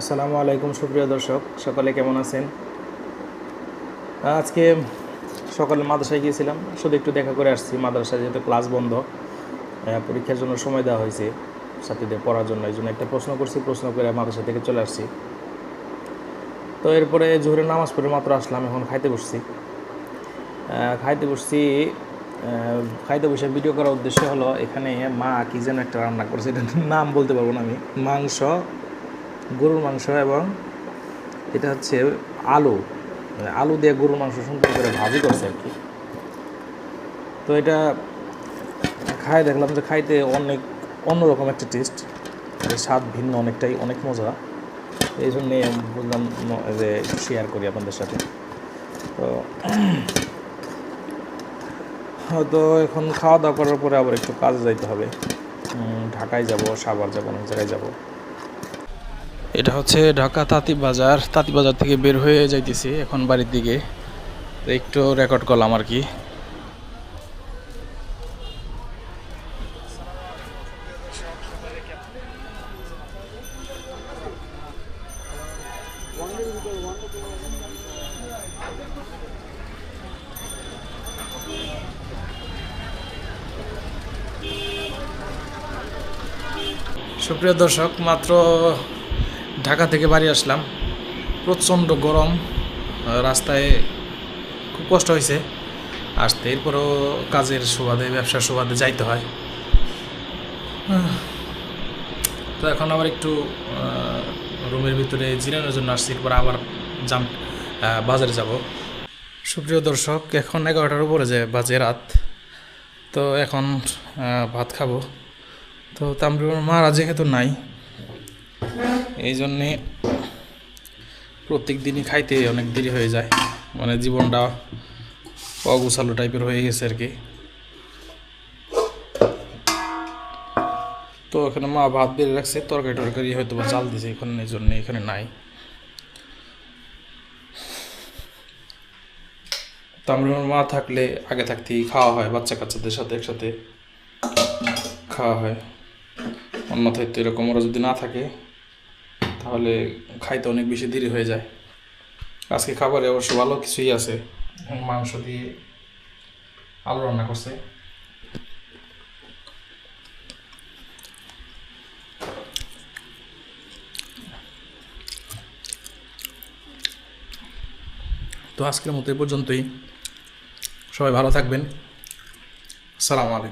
আসসালামু আলাইকুম, সুপ্রিয় দর্শক। সকলে কেমন আছেন? আজকে সকালে মাদ্রাসায় গিয়েছিলাম। শুধু একটু দেখা করে আসছি। মাদ্রাসায় যেহেতু ক্লাস বন্ধ পরীক্ষার জন্য সময় দেওয়া হয়েছে ছাত্রীদের পড়ার জন্য। এই জন্য একটা প্রশ্ন করছি, প্রশ্ন করে মাদ্রাসা থেকে চলে আসছি। তো এরপরে জোহরের নামাজ পড়ে মাত্র আসলাম, এখন খাইতে বসছি। খাইতে বসছি খাইতে বসে ভিডিও করার উদ্দেশ্য হলো, এখানে মা কি যেন একটা রান্না করছে এটা নাম বলতে পারব না আমি। মাংস গরুর মাংস এবং এটা হচ্ছে আলু। মানে আলু দিয়ে গরুর মাংস সুন্দর করে ভাজি করছে আর কি। তো এটা খাই দেখলাম যে খাইতে অনেক অন্যরকম একটা টেস্ট স্বাদ ভিন্ন অনেকটাই, অনেক মজা। এই জন্যে বললাম যে শেয়ার করি আপনাদের সাথে। তো হয়তো এখন খাওয়া দাওয়া করার পরে আবার একটু কাজে যাইতে হবে। ঢাকায় যাব, সাভার যাব, অনেক জায়গায় যাব। এটা হচ্ছে ঢাকা তাঁতি বাজার তাঁতি বাজার থেকে বের হয়ে যাইতেছি এখন বাড়ির দিকে। একটু রেকর্ড করলাম আর কি। সুপ্রিয় দর্শক, মাত্র ঢাকা থেকে বাড়ি আসলাম। প্রচণ্ড গরম রাস্তায় খুব কষ্ট হয়েছে। আসতে এরপরও কাজের সুবাদে, ব্যবসার সুবাদে যাইতে হয়। তো এখন আবার একটু রুমের ভিতরে জিরানোর জন্য আসছি, এরপর আবার জাম বাজারে যাব। সুপ্রিয় দর্শক, এখন এগারোটার উপরে যে বাজে রাত, তো এখন ভাত খাব। তো তামরুর মারা যেহেতু নাই। এই জন্যে প্রত্যেক দিনই খাইতে অনেক দেরি হয়ে যায়। মানে জীবনটা অগুছালো টাইপের হয়ে গেছে আর কি। তো এখানে মা ভাত বেড়ে রাখছে তরকারি টরকারি হয়তো বা চাল দিছে এখানে, এই জন্য এখানে নাই। তামরুর মা থাকলে আগে থাকতেই খাওয়া হয় বাচ্চা কাচ্চাদের সাথে একসাথে খাওয়া হয়। অন্যথায় তো এরকম ওরা যদি না থাকে তাহলে খাইতে অনেক বেশি দেরি হয়ে যায়। আজকে খাবারে অবশ্য ভালো কিছুই আছে। মাংস দিয়ে আলু রান্না করছে। তো আজকের মতো এই পর্যন্তই। সবাই ভালো থাকবেন। সালাম আলাইকুম।